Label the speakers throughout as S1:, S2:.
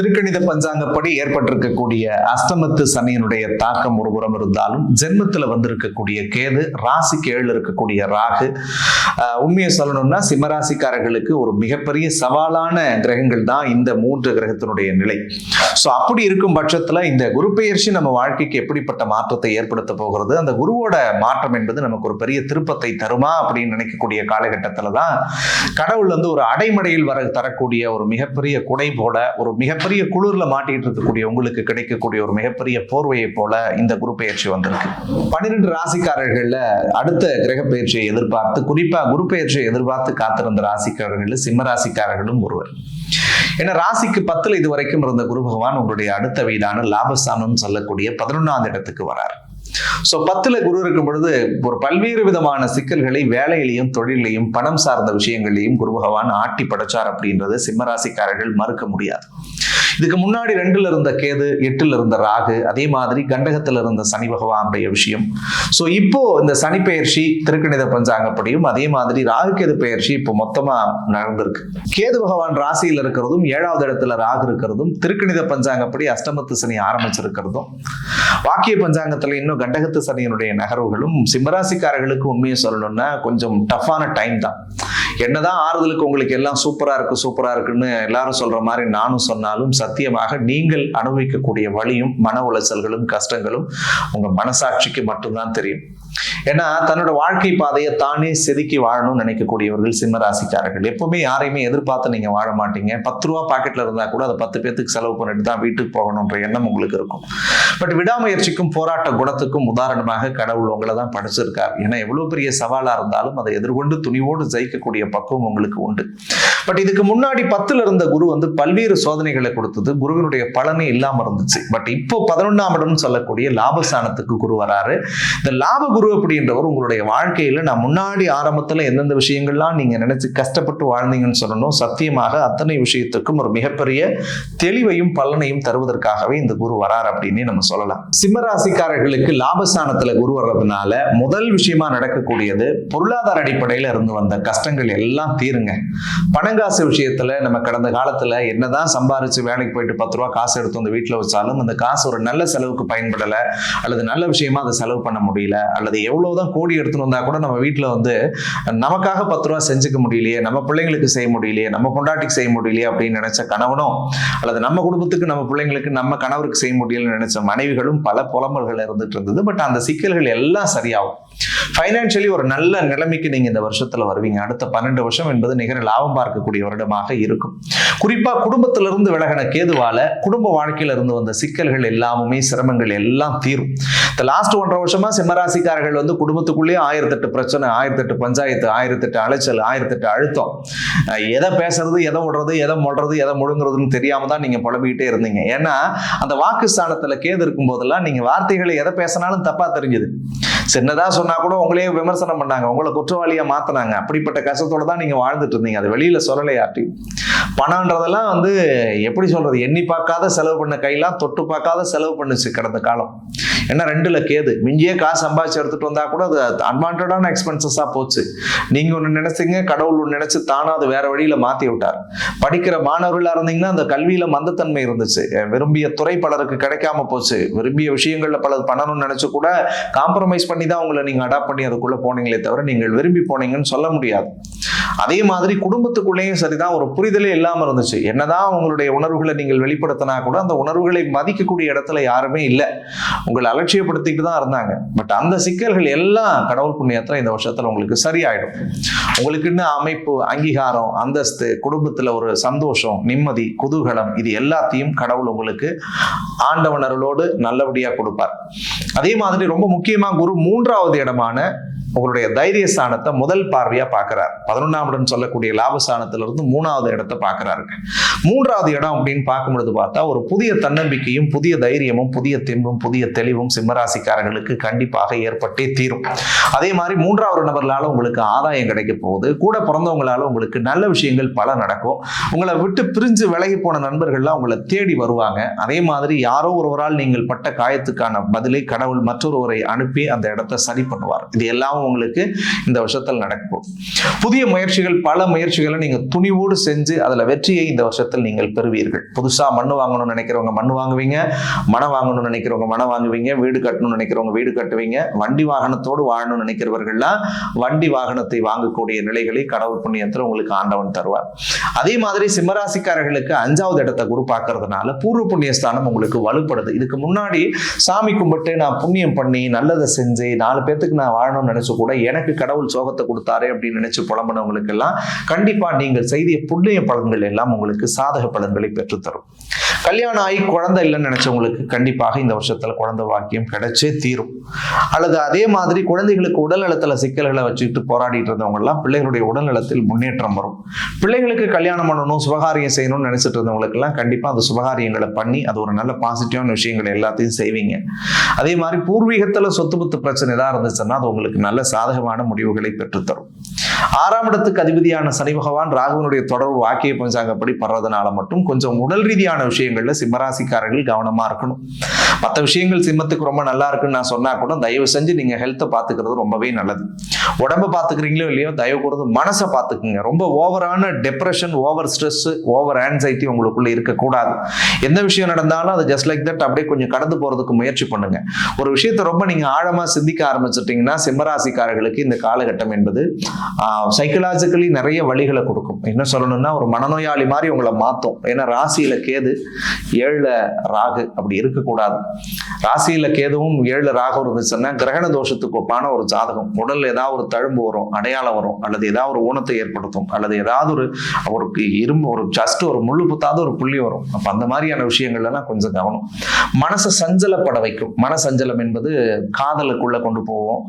S1: திருக்கணித பஞ்சாங்கப்படி ஏற்பட்டிருக்கக்கூடிய அஷ்டமத்து சனியினுடைய தாக்கம் ஒருபுறம் இருந்தாலும் ஜென்மத்தில் வந்திருக்கக்கூடிய கேது ராசிக்கு ஏழு இருக்கக்கூடிய ராகு உண்மையை சொல்லணும்னா சிம்மராசிக்காரர்களுக்கு ஒரு மிகப்பெரிய சவாலான கிரகங்கள் தான் இந்த மூன்று கிரகத்தினுடைய நிலை. ஸோ அப்படி இருக்கும் பட்சத்தில் இந்த குரு பெயர்ச்சி நம்ம வாழ்க்கைக்கு எப்படிப்பட்ட மாற்றத்தை ஏற்படுத்த போகிறது? அந்த குருவோட மாற்றம் என்பது நமக்கு ஒரு பெரிய திருப்பத்தை தருமா அப்படின்னு நினைக்கக்கூடிய காலகட்டத்தில் தான் கடவுள் வந்து ஒரு அடைமடையில் வர தரக்கூடிய ஒரு மிகப்பெரிய குடை போல ஒரு மிகப்பெரிய குளிர்ல மாட்டிட்டு இருக்கக்கூடிய உங்களுக்கு கிடைக்கக்கூடிய ஒரு மிகப்பெரிய போர்வையை போல இந்த குரு பெயர்ச்சி வந்திருக்கு. பன்னிரெண்டு ராசிக்காரர்கள்ல அடுத்த கிரக பயிற்சியை எதிர்பார்த்து குறிப்பா குரு பெயர்ச்சியை எதிர்பார்த்து காத்திருந்த ராசிக்காரர்கள் சிம்ம ராசிக்காரர்களும் ஒருவர். ஏன்னா ராசிக்கு பத்துல இது வரைக்கும் இருந்த குரு பகவான் உங்களுடைய அடுத்த வீடான லாபஸ்தானம் சொல்லக்கூடிய பதினொன்னாம் இடத்துக்கு வரார். சோ பத்துல குரு இருக்கும் பொழுது ஒரு பல்வேறு விதமான சிக்கல்களை வேலையிலையும் தொழிலையும் பணம் சார்ந்த விஷயங்களையும் குரு பகவான் ஆட்டி படைச்சார் அப்படின்றது சிம்மராசிக்காரர்கள் மறுக்க முடியாது. இதுக்கு முன்னாடி ரெண்டுல இருந்த கேது எட்டுல இருந்த ராகு அதே மாதிரி கண்டகத்துல இருந்த சனி பகவானுடைய விஷயம். ஸோ இப்போ இந்த சனி பெயர்ச்சி திருக்கணித பஞ்சாங்கப்படியும் அதே மாதிரி ராகு கேது பெயர்ச்சி இப்போ மொத்தமா நடந்திருக்கு கேது பகவான் ராசியில் இருக்கிறதும் ஏழாவது இடத்துல ராகு இருக்கிறதும் திருக்கணித பஞ்சாங்கப்படி அஷ்டமத்து சனி ஆரம்பிச்சிருக்கிறதும் வாக்கிய பஞ்சாங்கத்தில் இன்னும் கண்டகத்து சனியனுடைய நகர்வுகளும் சிம்மராசிக்காரர்களுக்கு உண்மையை சொல்லணும்னா கொஞ்சம் டஃப்பான டைம் தான். என்னதான் ஆறுதலுக்கு உங்களுக்கு எல்லாம் சூப்பராக இருக்கு சூப்பராக இருக்குன்னு எல்லாரும் சொல்ற மாதிரி நானும் சொன்னாலும் சத்தியமாக நீங்கள் அனுபவிக்கக்கூடிய வழியும் மன உளைச்சல்களும் கஷ்டங்களும் உங்க மனசாட்சிக்கு மட்டும்தான் தெரியும். ஏன்னா தன்னோட வாழ்க்கை பாதையை தானே செதுக்கி வாழணும்னு நினைக்கக்கூடியவர்கள் சிம்ம ராசிக்காரர்கள் எப்பவுமே யாரையுமே எதிர்பார்த்து நீங்க வாழ மாட்டீங்க. பத்து ரூபா பாக்கெட்ல இருந்தா கூட அதை பத்து பேத்துக்கு செலவு பண்ணிட்டு தான் வீட்டுக்கு போகணுன்ற எண்ணம் உங்களுக்கு இருக்கும். பட் விடாமுயற்சிக்கும் போராட்ட குணத்துக்கும் உதாரணமாக கடவுள் உங்களை தான் படிச்சிருக்கார். ஏன்னா எவ்வளவு பெரிய சவாலா இருந்தாலும் அதை எதிர்கொண்டு துணிவோடு ஜெயிக்கக்கூடிய பக்குவம் உங்களுக்கு உண்டு. பட் இதுக்கு முன்னாடி பத்துல இருந்த குரு வந்து பல்வேறு சோதனைகளை கொடுத்தது. குருவினுடைய பலனே இல்லாம இருந்துச்சு. பட் இப்போ பதினொன்னாம் இடம்னு சொல்லக்கூடிய லாபஸ்தானத்துக்கு குரு வராரு. இந்த லாப குரு அப்படின்றவர் உங்களுடைய வாழ்க்கையில நான் முன்னாடி ஆரம்பத்துல எந்தெந்த விஷயங்கள்லாம் நீங்க நினைச்சு கஷ்டப்பட்டு வாழ்ந்தீங்கன்னு சொல்லணும். சத்தியமாக அத்தனை விஷயத்துக்கும் ஒரு மிகப்பெரிய தெளிவையும் பலனையும் தருவதற்காகவே இந்த குரு வரார் அப்படின்னு நம்ம சொல்லலாம். சிம்மராசிக்காரர்களுக்கு லாபஸ்தானத்துல குரு வர்றதுனால முதல் விஷயமா நடக்கக்கூடியது பொருளாதார அடிப்படையில இருந்து வந்த கஷ்டங்கள் எல்லாம் தீருங்க. பண பணங்காசு விஷயத்துல நம்ம கடந்த காலத்துல என்னதான் சம்பாரிச்சு வேலைக்கு போயிட்டு பத்து ரூபா காசு எடுத்து வந்து வீட்டுல வச்சாலும் அந்த காசு ஒரு நல்ல செலவுக்கு பயன்படல அல்லது நல்ல விஷயமா அதை செலவு பண்ண முடியல அல்லது எவ்வளவுதான் கோடி எடுத்துன்னு வந்தா கூட நம்ம வீட்டுல வந்து நமக்காக பத்து ரூபா செஞ்சுக்க முடியலையே நம்ம பிள்ளைங்களுக்கு செய்ய முடியலையே நம்ம பொண்டாட்டிக்கு செய்ய முடியலையே அப்படின்னு நினைச்ச கணவனும் அல்லது நம்ம குடும்பத்துக்கு நம்ம பிள்ளைங்களுக்கு நம்ம கணவருக்கு செய்ய முடியலன்னு நினைச்ச மனைவிகளும் பல புலம்பல்கள் இருந்துட்டு இருந்தது. பட் அந்த சிக்கல்கள் எல்லாம் சரியாகும். ஃபைனான்சியலி ஒரு நல்ல நிலைமைக்கு நீங்க இந்த வருஷத்துல வருவீங்க. அடுத்த பன்னெண்டு வருஷம் என்பது நிகர லாபம் பார்க்கக்கூடிய வருடமாக இருக்கும். குறிப்பா குடும்பத்திலிருந்து விலகின கேதுவால குடும்ப வாழ்க்கையில இருந்து வந்த சிக்கல்கள் எல்லாமுமே சிரமங்கள் எல்லாம் தீரும். இந்த லாஸ்ட் ஒன்றரை வருஷமா சிம்மராசிக்காரர்கள் வந்து குடும்பத்துக்குள்ளேயே ஆயிரத்தெட்டு பிரச்சனை ஆயிரத்தெட்டு பஞ்சாயத்து ஆயிரத்தெட்டு அலைச்சல் ஆயிரத்தெட்டு அழுத்தம். எதை பேசுறது எதை விடுறது எதை முடுறது எதை முழுங்குறதுன்னு தெரியாம தான் நீங்க புலம்பிக்கிட்டே இருந்தீங்க. ஏன்னா அந்த வாக்கு ஸ்தானத்தில் கேது இருக்கும் போதெல்லாம் நீங்க வார்த்தைகளை எதை பேசினாலும் தப்பா தெரிஞ்சுது. சின்னதா சொன்னா கூட உங்களையே விமர்சனம் பண்ணாங்க. உங்களை குற்றவாளியா மாத்தினாங்க. அப்படிப்பட்ட கஷ்டத்தோட தான் நீங்க வாழ்ந்துட்டு இருந்தீங்க. அது வெளியில யார்ட்டையும். பணம்ன்றதெல்லாம் வந்து எப்படி சொல்றது? எண்ணி பார்க்காத செலவு பண்ண கையெல்லாம் தொட்டு பார்க்காத செலவு பண்ணுச்சு கடந்த காலம். ஏன்னா ரெண்டுல கேது. மிஞ்சியே காசு சம்பாதிச்சு எடுத்துட்டு வந்தா கூட அது அன்வான்டான எக்ஸ்பென்சஸா போச்சு. நீங்க ஒன்று நினைச்சீங்க கடவுள் ஒன்று நினைச்சு தானா அது வேற வழியில மாத்தி விட்டார். படிக்கிற மாணவர்களா இருந்தீங்கன்னா அந்த கல்வியில மந்தத்தன்மை இருந்துச்சு. விரும்பிய துறை பலருக்கு கிடைக்காம போச்சு. விரும்பிய விஷயங்கள்ல பலர் பண்ணணும்னு நினைச்சு கூட காம்ப்ரமைஸ் பண்ணி தான் உங்களை நீங்க அடாப்ட் பண்ணி அதுக்குள்ள போனீங்களே தவிர நீங்கள் விரும்பி போனீங்கன்னு சொல்ல முடியாது. அதே மாதிரி குடும்பத்துக்குள்ளேயும் சரிதான் ஒரு புரிதலே இல்லாமல் இருந்துச்சு. என்னதான் உங்களுடைய உணர்வுகளை நீங்கள் வெளிப்படுத்தினா கூட அந்த உணர்வுகளை மதிக்கக்கூடிய இடத்துல யாருமே இல்லை. உங்களை அலட்சியப்படுத்திட்டு தான் இருந்தாங்க. பட் அந்த சிக்கல்கள் எல்லாம் கடவுள் புண்ணியத்தில் இந்த வருஷத்தில் உங்களுக்கு சரியாயிடும். உங்களுக்குன்னு அமைப்பு அங்கீகாரம் அந்தஸ்து குடும்பத்தில் ஒரு சந்தோஷம் நிம்மதி குதூகலம் இது எல்லாத்தையும் கடவுள் உங்களுக்கு ஆண்டவனர்களோடு நல்லபடியாக கொடுப்பார். அதே மாதிரி ரொம்ப முக்கியமாக குரு மூன்றாவது இடமான உங்களுடைய தைரிய ஸ்தானத்தை முதல் பார்வையா பார்க்கிறார். பதினொன்றாம் இடம் சொல்லக்கூடிய லாபஸ்தானத்துல இருந்து மூணாவது இடத்தை பார்க்கிறாரு. மூன்றாவது இடம் அப்படின்னு பார்க்கும் பொழுது பார்த்தா ஒரு புதிய தன்னம்பிக்கையும் புதிய தைரியமும் புதிய தெம்பும் புதிய தெளிவும் சிம்மராசிக்காரர்களுக்கு கண்டிப்பாக ஏற்பட்டே தீரும். அதே மாதிரி மூன்றாவது நபர்களால உங்களுக்கு ஆதாயம் கிடைக்க போகுது. கூட பிறந்தவங்களால உங்களுக்கு நல்ல விஷயங்கள் பல நடக்கும். உங்களை விட்டு பிரிஞ்சு விலகி போன நண்பர்கள்லாம் உங்களை தேடி வருவாங்க. அதே மாதிரி யாரோ ஒருவரால் நீங்கள் பட்ட காயத்துக்கான பதிலை கடவுள் மற்றொருவரை அனுப்பி அந்த இடத்தை சரி பண்ணுவார். இது எல்லாம் எல்லாம் உங்களுக்கு இந்த வருஷத்தில் நடக்கும் புதிய முயற்சிகள் பல முயற்சிகளை நீங்கள் துணிவோடு செஞ்சு அதில் வெற்றியை இந்த வருஷத்தில் நீங்கள் பெறுவீர்கள். புதுசா மண்ணு வாங்கணும்னு நினைக்கிறவங்க மண் வாங்குவீங்க மனம் வாங்கணும்னு நினைக்கிறவங்க மனம் வாங்குவீங்க வீடு கட்டணும்னு நினைக்கிறவங்க வீடு கட்டுவீங்க வண்டி வாகனத்தோடு வாழணும்னு நினைக்கிறவர்கள்லாம் வண்டி வாகனத்தை வாங்கக்கூடிய நிலைகளை கடவுள் புண்ணியத்தில் உங்களுக்கு ஆண்டவன் தருவார். அதே மாதிரி சிம்மராசிக்காரர்களுக்கு அஞ்சாவது இடத்தை குரு பார்க்கறதுனால பூர்வ புண்ணியஸ்தானம் உங்களுக்கு வலுப்படுது. இதுக்கு முன்னாடி சாமி கும்பிட்டு நான் புண்ணியம் பண்ணி நல்லதை செஞ்சு நாலு பேர்த்துக்கு நான் வாழணும்னு நினைச்சு கூட எனக்கு கடவுள் சோகத்தை கொடுத்தாரு அப்படின்னு நினைச்சு புலம்பினவங்களுக்கு எல்லாம் கண்டிப்பா நீங்கள் செய்திய புண்ணிய பலன்கள் எல்லாம் உங்களுக்கு சாதக பலன்களை பெற்றுத்தரும். கல்யாணம் ஆகி குழந்தை இல்லைன்னு நினைச்சவங்களுக்கு கண்டிப்பாக இந்த வருஷத்துல குழந்தை வாக்கியம் கிடைச்சே தீரும். அல்லது அதே மாதிரி குழந்தைகளுக்கு உடல் நலத்துல சிக்கல்களை வச்சுக்கிட்டு போராடிட்டு இருந்தவங்க எல்லாம் பிள்ளைகளுடைய உடல் நலத்தில் முன்னேற்றம் வரும். பிள்ளைகளுக்கு கல்யாணம் பண்ணணும் சுபகாரியம் செய்யணும்னு நினைச்சிட்டு இருந்தவங்களுக்கு எல்லாம் கண்டிப்பா அந்த சுபகாரியங்களை பண்ணி அது ஒரு நல்ல பாசிட்டிவான விஷயங்கள் எல்லாத்தையும் செய்வீங்க. அதே மாதிரி பூர்வீகத்துல சொத்து பத்து பிரச்சனை ஏதாவது இருந்துச்சுன்னா அது உங்களுக்கு நல்ல சாதகமான முடிவுகளை பெற்றுத்தரும். ஆறாம் இடத்துக்கு அதிபதியான சனி பகவான் ராகுவனுடைய தொடர்பு வாக்கிய பஞ்சாங்கப்படி படுறதுனால மட்டும் கொஞ்சம் உடல் ரீதியான விஷயங்கள்ல சிம்மராசிக்காரர்கள் கவனமா இருக்கணும். மற்ற விஷயங்கள் சிம்மத்துக்கு ரொம்ப நல்லா இருக்குன்னு நான் சொன்னா கூட தயவு செஞ்சு நீங்க ஹெல்த்தை பாத்துக்கிறது ரொம்பவே நல்லது. உடம்ப பாத்துக்கிறீங்களோ இல்லையோ தயவு கூர்ந்து மனசை பாத்துக்குங்க ரொம்ப ஓவரான depression over stress over anxiety உங்களுக்குள்ள இருக்கக்கூடாது. எந்த விஷயம் நடந்தாலும் அது ஜஸ்ட் லைக் தட் அப்படியே கொஞ்சம் கடந்து போறதுக்கு முயற்சி பண்ணுங்க. ஒரு விஷயத்தை ரொம்ப நீங்க ஆழமா சிந்திக்க ஆரம்பிச்சிட்டீங்கன்னா சிம்மராசிக்காரர்களுக்கு இந்த காலகட்டம் என்பது சைக்கலாஜிக்கலி நிறைய வழிகளை கொடுக்கும். என்ன சொல்லணும்னா ஒரு மனநோயாளி மாதிரி உங்களை மாற்றும் ஏன்னா ராசியில கேது ஏழுல ராகு. அப்படி இருக்கக்கூடாது. ராசியில கேதுவும் ஏழுல ராகு இருந்துச்சுன்னா கிரகண தோஷத்துக்கு ஒப்பான ஒரு ஜாதகம். உடல்ல ஏதாவது ஒரு தழும்பு வரும் அடையாளம் வரும் அல்லது ஏதாவது ஒரு ஊனத்தை ஏற்படுத்தும் அல்லது ஏதாவது ஒரு அவருக்கு இரும்பு ஒரு ஜஸ்ட் ஒரு முள்ளு புத்தாத ஒரு புள்ளி வரும். அப்போ அந்த மாதிரியான விஷயங்கள்லாம் கொஞ்சம் கவனம். மனசை சஞ்சலப்பட வைக்கும். மன சஞ்சலம் என்பது காதலுக்குள்ள கொண்டு போவோம்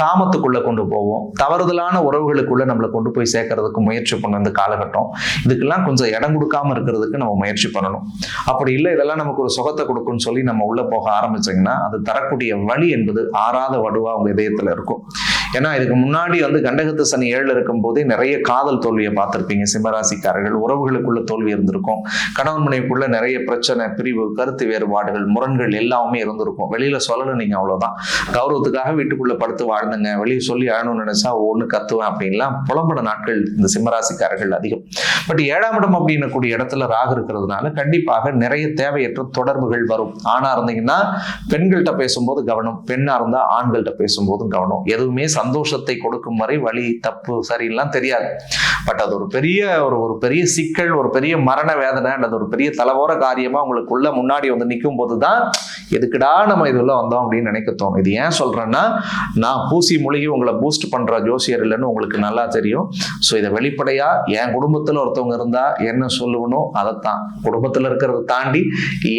S1: காமத்துக்குள்ள கொண்டு போவோம் தவறுதலான உறவுகள் உறவுகளுக்குள்ள நம்மளை கொண்டு போய் சேர்க்கறதுக்கு முயற்சி பண்ண இந்த காலகட்டம். இதுக்கெல்லாம் கொஞ்சம் இடம் கொடுக்காம இருக்கிறதுக்கு நம்ம முயற்சி பண்ணணும். அப்படி இல்லை இதெல்லாம் நமக்கு ஒரு சுகத்தை கொடுக்கும்னு சொல்லி நம்ம உள்ள போக ஆரம்பிச்சீங்கன்னா அது தரக்கூடிய வழி என்பது ஆறாத வடுவா அவங்க இதயத்துல இருக்கும். ஏன்னா இதுக்கு முன்னாடி வந்து கண்டகத்து சனி ஏழு இருக்கும் போதே நிறைய காதல் தோல்வியை பார்த்துருப்பீங்க. சிம்மராசிக்காரர்கள் உறவுகளுக்குள்ள தோல்வி இருந்திருக்கும். கணவன் மனைவிக்குள்ள நிறைய பிரச்சனை பிரிவு கருத்து வேறுபாடுகள் முரண்கள் எல்லாமே இருந்திருக்கும். வெளியில சொல்லல நீங்க அவ்வளவுதான். கௌரவத்துக்காக வீட்டுக்குள்ள படுத்து வாழ்ந்துங்க. வெளியே சொல்லி அழணும்னு நினைச்சா ஒண்ணு கத்துவேன் அப்படின்லாம் புலம்பட நாட்கள் இந்த சிம்மராசிக்காரர்கள் அதிகம். பட் ஏழாம் இடம் அப்படின்னக்கூடிய இடத்துல ராகு இருக்கிறதுனால கண்டிப்பாக நிறைய தேவையற்ற தொடர்புகள் வரும். ஆணா இருந்தீங்கன்னா பெண்கள்கிட்ட பேசும்போது கவனம் பெண்ணா இருந்தா ஆண்கள்கிட்ட பேசும்போதும் கவனம். எதுவுமே சந்தோஷத்தை கொடுக்கும் வரை வழி தப்பு சரியெல்லாம் தெரியாது. பட் அது ஒரு பெரிய ஒரு ஒரு பெரிய சிக்கல் ஒரு பெரிய மரண வேதனை அல்லது ஒரு பெரிய தலைவோர காரியமாக உங்களுக்குள்ள முன்னாடி வந்து நிற்கும் போது தான் எதுக்குடா நம்ம இதில் வந்தோம் அப்படின்னு நினைக்க தோணும். இது ஏன் சொல்கிறேன்னா நான் பூசி மூலிகை உங்களை பூஸ்ட் பண்ணுற ஜோசியர் இல்லைன்னு உங்களுக்கு நல்லா தெரியும். ஸோ இதை வெளிப்படையாக என் குடும்பத்தில் ஒருத்தவங்க இருந்தால் என்ன சொல்லுவனோ அதைத்தான். குடும்பத்தில் இருக்கிறத தாண்டி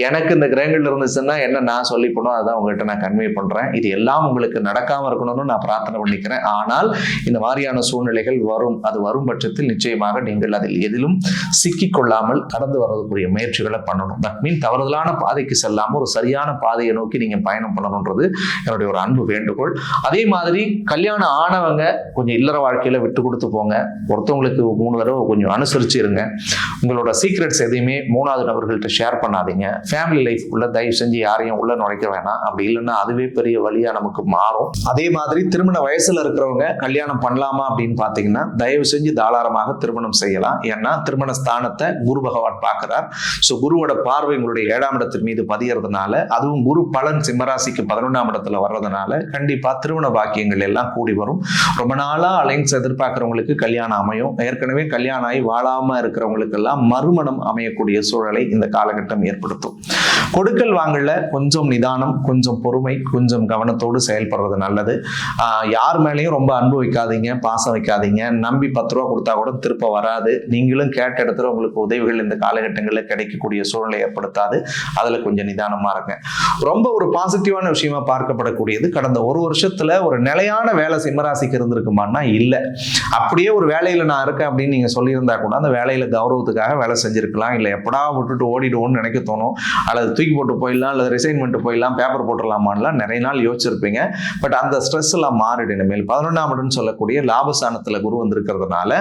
S1: எனக்கு இந்த கிரகங்கள் இருந்துச்சுன்னா என்ன நான் சொல்லி போனோம் அதான் நான் கன்வே பண்ணுறேன் இது எல்லாம் உங்களுக்கு நடக்காமல் இருக்கணும்னு நான் பிரார்த்தனை பண்ணிக்கிறேன் ஆனால் இந்த மாதிரியான சூழ்நிலைகள் வரும். அது வரும் பட்சத்தில் நிச்சயமாக நீங்கள் அதில் எதிலும் சிக்கிக்கொள்ளாமல் கடந்து வரதுக்குரிய முயற்சிகளை பண்ணணும். தட் மீன் தவறுதலான பாதைக்கு செல்லாமல் ஒரு சரியான பாதையை நோக்கி நீங்க பயணம் பண்ணணுன்றது என்னுடைய ஒரு அன்பு வேண்டுகோள். அதே மாதிரி கல்யாணம் ஆனவங்க கொஞ்சம் இல்லற வாழ்க்கையில் விட்டு கொடுத்து போங்க. ஒருத்தவங்களுக்கு மூணு தடவை கொஞ்சம் அனுசரிச்சு இருங்க. உங்களோட சீக்ரெட்ஸ் எதையுமே மூணாவது நபர்கள்ட்ட ஷேர் பண்ணாதீங்க. ஃபேமிலி லைஃப் உள்ள தயவு செஞ்சு யாரையும் உள்ள நுழைக்க வேணாம். அப்படி இல்லைன்னா அதுவே பெரிய வழியா நமக்கு மாறும். அதே மாதிரி திருமண வயசுல இருக்கிறவங்க கல்யாணம் பண்ணலாமா அப்படின்னு பாத்தீங்கன்னா தயவு செஞ்சு தாராளமாக திருமணம் செய்யலாம். ஏன்னா திருமண ஸ்தானத்தை குரு பகவான் பார்க்கிறார். ஸோ குருவோட பார்வை உங்களுடைய ஏழாம் இடத்தின் மீது பதியறதுனால அதுவும் குரு பலன் சிம்மராசிக்கு பதினொன்றாம் இடத்துல வர்றதுனால கண்டிப்பா திருமண பாக்கியங்கள் எல்லாம் கூடி வரும். ரொம்ப நாளா அலைன்ஸ் எதிர்பார்க்கிறவங்களுக்கு கல்யாணம் அமையும். ஏற்கனவே கல்யாணம் ஆகி வாழாம இருக்கிறவங்களுக்கு எல்லாம் மறுமணம் அமையக்கூடிய சூழலை இந்த காலகட்டம் ஏற்படுத்தும். கொடுக்கல் வாங்கல கொஞ்சம் நிதானம் கொஞ்சம் பொறுமை கொஞ்சம் கவனத்தோடு செயல்படுறது நல்லது. யார் யார் மேலேயும் ரொம்ப அன்பு வைக்காதீங்க பாசம் வைக்காதீங்க. நம்பி பத்து ரூபா கொடுத்தா கூட திருப்ப வராது. நீங்களும் கேட்ட இடத்துல உங்களுக்கு உதவிகள் இந்த காலகட்டங்களில் கிடைக்கக்கூடிய சூழ்நிலை ஏற்படுத்தாது. அதில் கொஞ்சம் நிதானமாக இருங்க. ரொம்ப ஒரு பாசிட்டிவான விஷயமா பார்க்கப்படக்கூடியது. கடந்த ஒரு வருஷத்தில் ஒரு நிலையான வேலை சிம்மராசிக்கு இருந்திருக்குமான்னா இல்லை. அப்படியே ஒரு வேலையில் நான் இருக்கேன் அப்படின்னு நீங்கள் சொல்லியிருந்தா கூட அந்த வேலையில் கௌரவத்துக்காக வேலை செஞ்சுருக்கலாம். இல்லை எப்படா விட்டுட்டு ஓடிடுவோம்னு நினைக்க தோணும். அல்லது தூக்கி போட்டு போயிடலாம் அல்லது ரிசைன்மெண்ட் போயிடலாம் பேப்பர் போட்டுடலாமான்லாம் நிறைய நாள் யோசிச்சிருப்பீங்க. பட் அந்த ஸ்ட்ரெஸ் எல்லாம் மாறிடுங்க இனிமேல் பதினொன்றாம் இடம் சொல்லக்கூடிய லாபஸ்தானத்தில் குரு வந்திருக்கிறதுனால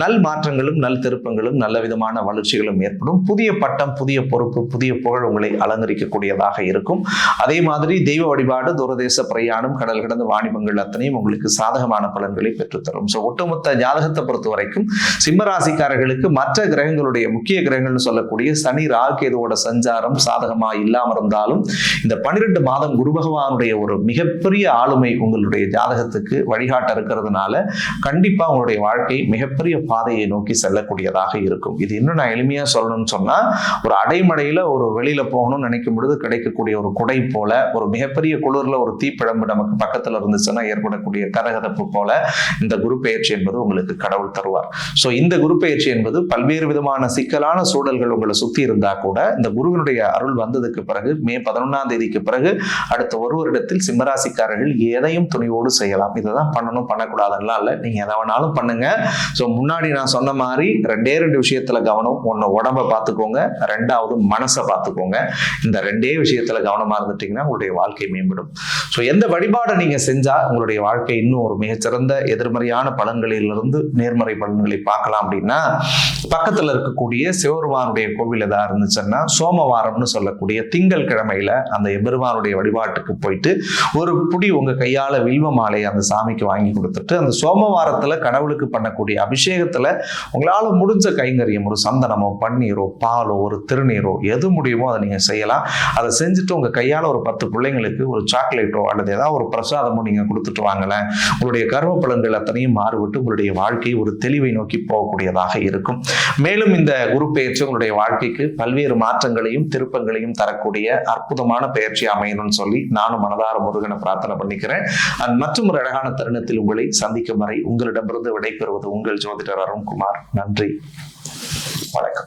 S1: நல் மாற்றங்களும் நல் திருப்பங்களும் நல்ல விதமான வளர்ச்சிகளும் ஏற்படும். புதிய பட்டம் புதிய பொறுப்பு புதிய புகழ் உங்களை அலங்கரிக்கக்கூடியதாக இருக்கும். அதே மாதிரி தெய்வ வழிபாடு தூரதேச பிரயாணம் கடல் கடந்த வாணிபங்கள் அத்தனையும் உங்களுக்கு சாதகமான பலன்களை பெற்றுத்தரும். ஸோ ஒட்டுமொத்த ஜாதகத்தை பொறுத்த வரைக்கும் சிம்மராசிக்காரர்களுக்கு மற்ற கிரகங்களுடைய முக்கிய கிரகங்கள்னு சொல்லக்கூடிய சனி ராகேதுவோட சஞ்சாரம் சாதகமாக இல்லாமல் இருந்தாலும் இந்த பன்னிரெண்டு மாதம் குரு பகவானுடைய ஒரு மிகப்பெரிய ஆளுமை உங்களுடைய ஜாதகத்துக்கு வழிகாட்ட இருக்கிறதுனால கண்டிப்பா உங்களுடைய வாழ்க்கை மிகப்பெரிய பாதையை நோக்கி செல்லக்கூடியதாக இருக்கும். இது இன்னும் நான் எளிமையா சொல்லணும்னு சொன்னா ஒரு அடைமடையில ஒரு வெளியில போகணும்னு நினைக்கும் பொழுது கிடைக்கக்கூடிய ஒரு குடை போல ஒரு மிகப்பெரிய குளிர்ல ஒரு தீப்பிழம்பு நமக்கு பக்கத்துல இருந்துச்சுன்னா ஏற்படக்கூடிய கரகதப்பு போல இந்த குரு பெயர்ச்சி என்பது உங்களுக்கு கடவுள் தருவார். ஸோ இந்த குரு பெயர்ச்சி என்பது பல்வேறு விதமான சிக்கலான சூழல்கள் உங்களை சுத்தி இருந்தா கூட இந்த குருவினுடைய அருள் வந்ததுக்கு பிறகு மே பதினொன்றாம் தேதிக்கு பிறகு அடுத்த ஒரு வருடத்தில் சிம்மராசிக்காரர்கள் எதையும் துணிவோடு செய்யலாம். இருக்கலாம் இதுதான் பண்ணணும் பண்ணக்கூடாதுலாம் இல்லை. நீங்க எதை வேணாலும் பண்ணுங்க. ஸோ முன்னாடி நான் சொன்ன மாதிரி ரெண்டே ரெண்டு விஷயத்துல கவனம். ஒன்று உடம்பை பார்த்துக்கோங்க. ரெண்டாவது மனசை பார்த்துக்கோங்க. இந்த ரெண்டே விஷயத்துல கவனமா இருந்துட்டீங்கன்னா உங்களுடைய வாழ்க்கை மேம்படும். ஸோ எந்த வழிபாடை நீங்க செஞ்சா உங்களுடைய வாழ்க்கை இன்னும் ஒரு மிகச்சிறந்த எதிர்மறையான பலன்களிலிருந்து நேர்மறை பலன்களை பார்க்கலாம் அப்படின்னா பக்கத்துல இருக்கக்கூடிய சிவருமானுடைய கோவில் ஏதா இருந்துச்சுன்னா சோமவாரம்னு சொல்லக்கூடிய திங்கள் கிழமையில அந்த எபெருமானுடைய வழிபாட்டுக்கு போயிட்டு ஒரு புடி உங்க கையால வில்வ மாலை அந்த சாமிக்கு வாங்கி கொடுத்துட்டு அந்த சோமவாரத்தில் கடவுளுக்கு பண்ணக்கூடிய அபிஷேகத்தில் உங்களால் முடிஞ்ச கைங்கரியம் ஒரு சந்தனமோ பன்னீரோ பாலோ ஒரு திருநீரோ எது முடியுமோ அதை நீங்கள் செய்யலாம். அதை செஞ்சுட்டு உங்க கையால் ஒரு பத்து பிள்ளைங்களுக்கு ஒரு சாக்லேட்டோ அல்லது ஏதாவது ஒரு பிரசாதமோ நீங்கள் கொடுத்துட்டு வாங்கலேன் உங்களுடைய கர்ம பலன்கள் அத்தனையும் மாறுபட்டு உங்களுடைய வாழ்க்கை ஒரு தெளிவை நோக்கி போகக்கூடியதாக இருக்கும். மேலும் இந்த குரு பெயர்ச்சி உங்களுடைய வாழ்க்கைக்கு பல்வேறு மாற்றங்களையும் திருப்பங்களையும் தரக்கூடிய அற்புதமான பெயர்ச்சி அமையணும்னு சொல்லி நானும் மனதார முருகனை பிரார்த்தனை பண்ணிக்கிறேன். மற்றும் ஒரு ஒரு அழகான தருணத்தில் உங்களை சந்திக்கும் வரை உங்களிடமிருந்து விடைபெறுவது உங்கள் ஜோதிடர் அருண்குமார். நன்றி. வணக்கம்.